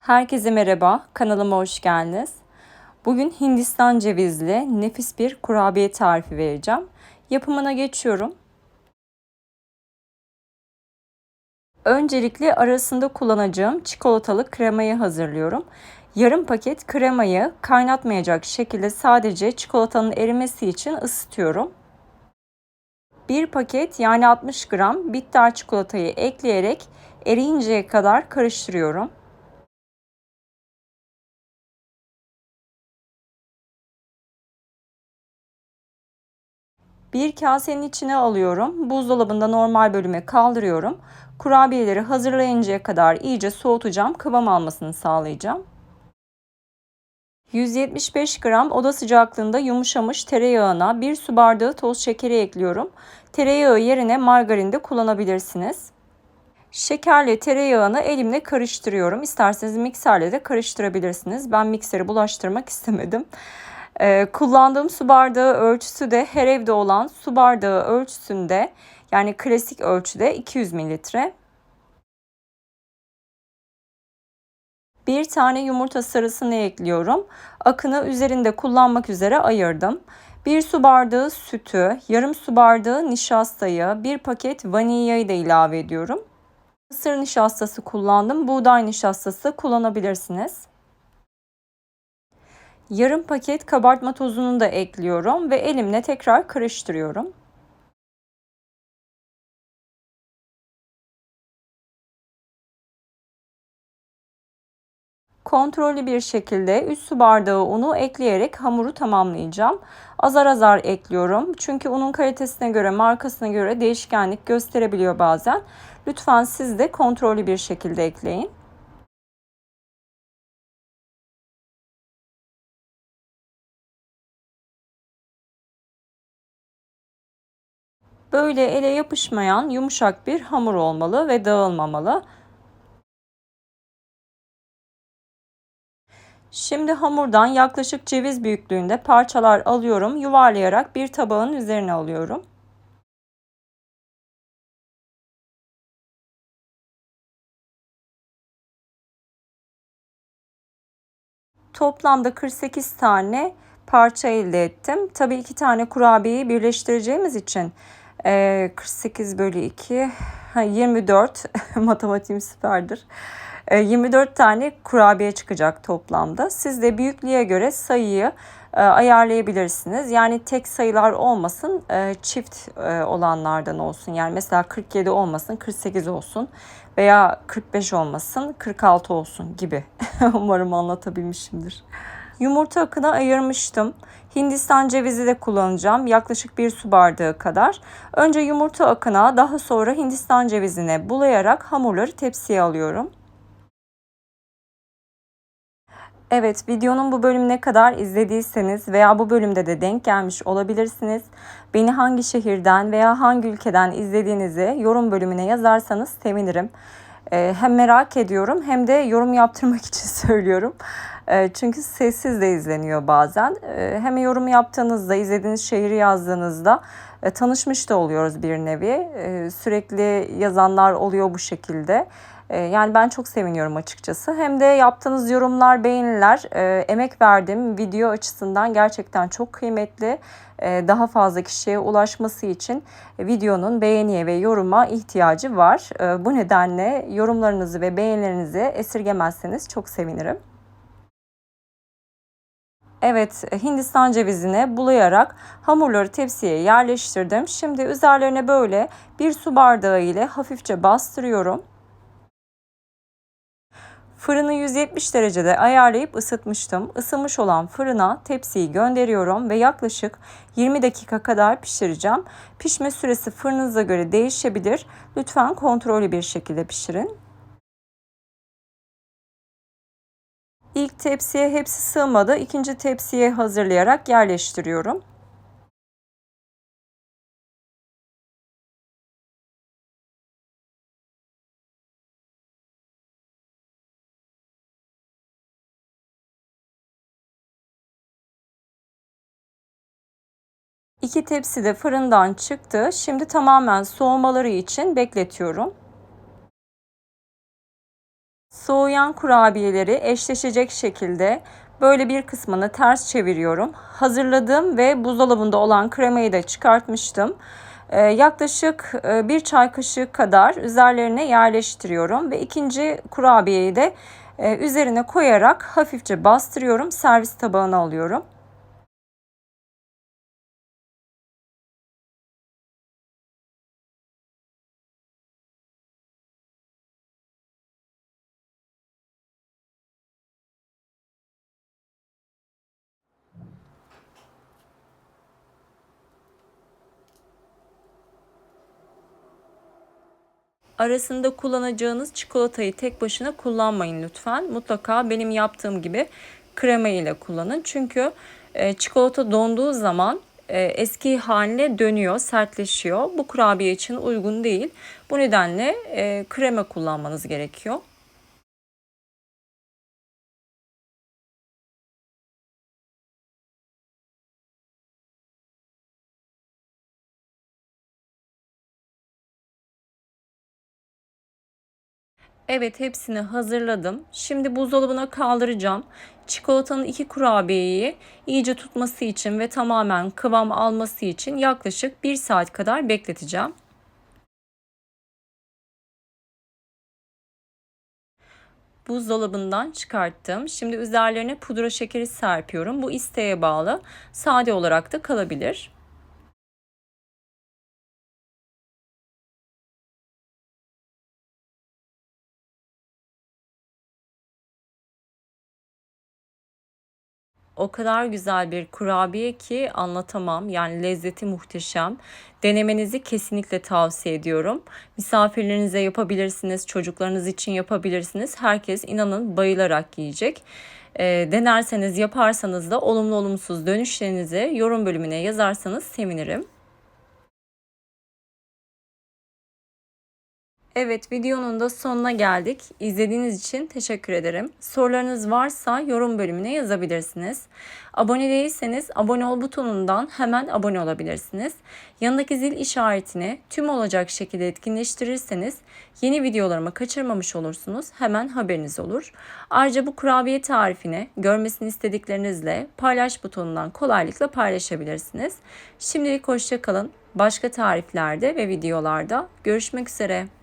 Herkese merhaba, kanalıma hoş geldiniz. Bugün Hindistan cevizli nefis bir kurabiye tarifi vereceğim. Yapımına geçiyorum. Öncelikle arasında kullanacağım çikolatalı kremayı hazırlıyorum. Yarım paket kremayı kaynatmayacak şekilde sadece çikolatanın erimesi için ısıtıyorum. Bir paket yani 60 gram bitter çikolatayı ekleyerek eriyinceye kadar karıştırıyorum. Bir kasenin içine alıyorum. Buzdolabında normal bölüme kaldırıyorum. Kurabiyeleri hazırlayıncaya kadar iyice soğutacağım. Kıvam almasını sağlayacağım. 175 gram oda sıcaklığında yumuşamış tereyağına 1 su bardağı toz şekeri ekliyorum. Tereyağı yerine margarin de kullanabilirsiniz. Şekerle tereyağını elimle karıştırıyorum. İsterseniz mikserle de karıştırabilirsiniz. Ben mikseri bulaştırmak istemedim. Ee, kullandığım su bardağı ölçüsü de her evde olan su bardağı ölçüsünde yani klasik ölçüde 200 mililitre. Bir tane yumurta sarısını ekliyorum. Akını üzerinde kullanmak üzere ayırdım. Bir su bardağı sütü, yarım su bardağı nişastayı, bir paket vanilyayı da ilave ediyorum. Mısır nişastası kullandım. Buğday nişastası kullanabilirsiniz. Yarım paket kabartma tozunu da ekliyorum ve elimle tekrar karıştırıyorum. Kontrollü bir şekilde 3 su bardağı unu ekleyerek hamuru tamamlayacağım. Azar azar ekliyorum. Çünkü unun kalitesine göre, markasına göre değişkenlik gösterebiliyor bazen. Lütfen siz de kontrollü bir şekilde ekleyin. Böyle ele yapışmayan yumuşak bir hamur olmalı ve dağılmamalı. Şimdi hamurdan yaklaşık ceviz büyüklüğünde parçalar alıyorum. Yuvarlayarak bir tabağın üzerine alıyorum. Toplamda 48 tane parça elde ettim. Tabii iki tane kurabiyeyi birleştireceğimiz için 48 bölü 2 24 matematiğim süperdir. 24 tane kurabiye çıkacak toplamda. Siz de büyüklüğe göre sayıyı ayarlayabilirsiniz. Yani tek sayılar olmasın, çift olanlardan olsun. Yani mesela 47 olmasın, 48 olsun veya 45 olmasın, 46 olsun gibi. Umarım anlatabilmişimdir. Yumurta akına ayırmıştım. Hindistan cevizi de kullanacağım. Yaklaşık bir su bardağı kadar. Önce yumurta akına daha sonra Hindistan cevizine bulayarak hamurları tepsiye alıyorum. Evet videonun bu bölümüne kadar izlediyseniz veya bu bölümde de denk gelmiş olabilirsiniz. Beni hangi şehirden veya hangi ülkeden izlediğinizi yorum bölümüne yazarsanız sevinirim. Ee, hem merak ediyorum hem de yorum yaptırmak için söylüyorum. Ee, çünkü sessiz de izleniyor bazen. Ee, hem yorum yaptığınızda, izlediğiniz şehri yazdığınızda e, tanışmış da oluyoruz bir nevi. Sürekli yazanlar oluyor bu şekilde. Yani ben çok seviniyorum açıkçası. Hem de yaptığınız yorumlar, beğeniler, e, emek verdiğim video açısından gerçekten çok kıymetli. Daha fazla kişiye ulaşması için videonun beğeniye ve yoruma ihtiyacı var. Bu nedenle yorumlarınızı ve beğenilerinizi esirgemezseniz çok sevinirim. Evet, Hindistan cevizini bulayarak hamurları tepsiye yerleştirdim. Şimdi üzerlerine böyle bir su bardağı ile hafifçe bastırıyorum. Fırını 170 derecede ayarlayıp ısıtmıştım. Isınmış olan fırına tepsiyi gönderiyorum ve yaklaşık 20 dakika kadar pişireceğim. Pişme süresi fırınıza göre değişebilir. Lütfen kontrollü bir şekilde pişirin. İlk tepsiye hepsi sığmadı. İkinci tepsiye hazırlayarak yerleştiriyorum. İki tepsi de fırından çıktı. Şimdi tamamen soğumaları için bekletiyorum. Soğuyan kurabiyeleri eşleşecek şekilde böyle bir kısmını ters çeviriyorum. Hazırladığım ve buzdolabında olan kremayı da çıkartmıştım. Ee, yaklaşık e, bir çay kaşığı kadar üzerlerine yerleştiriyorum ve ikinci kurabiyeyi de e, üzerine koyarak hafifçe bastırıyorum. Servis tabağına alıyorum. Arasında kullanacağınız çikolatayı tek başına kullanmayın lütfen. Mutlaka benim yaptığım gibi krema ile kullanın. Çünkü e, çikolata donduğu zaman e, eski haline dönüyor, sertleşiyor. Bu kurabiye için uygun değil. Bu nedenle e, krema kullanmanız gerekiyor. Evet hepsini hazırladım. Şimdi buzdolabına kaldıracağım. Çikolatanın iki kurabiyeyi iyice tutması için ve tamamen kıvam alması için yaklaşık 1 saat kadar bekleteceğim. buzdolabından çıkarttım. Şimdi üzerlerine pudra şekeri serpiyorum. Bu isteğe bağlı. Sade olarak da kalabilir. O kadar güzel bir kurabiye ki anlatamam. Yani lezzeti muhteşem. Denemenizi kesinlikle tavsiye ediyorum. Misafirlerinize yapabilirsiniz, çocuklarınız için yapabilirsiniz. Herkes inanın bayılarak yiyecek. E, denerseniz, yaparsanız da olumlu olumsuz dönüşlerinizi yorum bölümüne yazarsanız sevinirim. Evet videonun da sonuna geldik. İzlediğiniz için teşekkür ederim. Sorularınız varsa yorum bölümüne yazabilirsiniz. Abone değilseniz abone ol butonundan hemen abone olabilirsiniz. Yanındaki zil işaretini tüm olacak şekilde etkinleştirirseniz yeni videolarımı kaçırmamış olursunuz. Hemen haberiniz olur. Ayrıca bu kurabiye tarifini görmesini istediklerinizle paylaş butonundan kolaylıkla paylaşabilirsiniz. Şimdilik hoşçakalın. Başka tariflerde ve videolarda görüşmek üzere.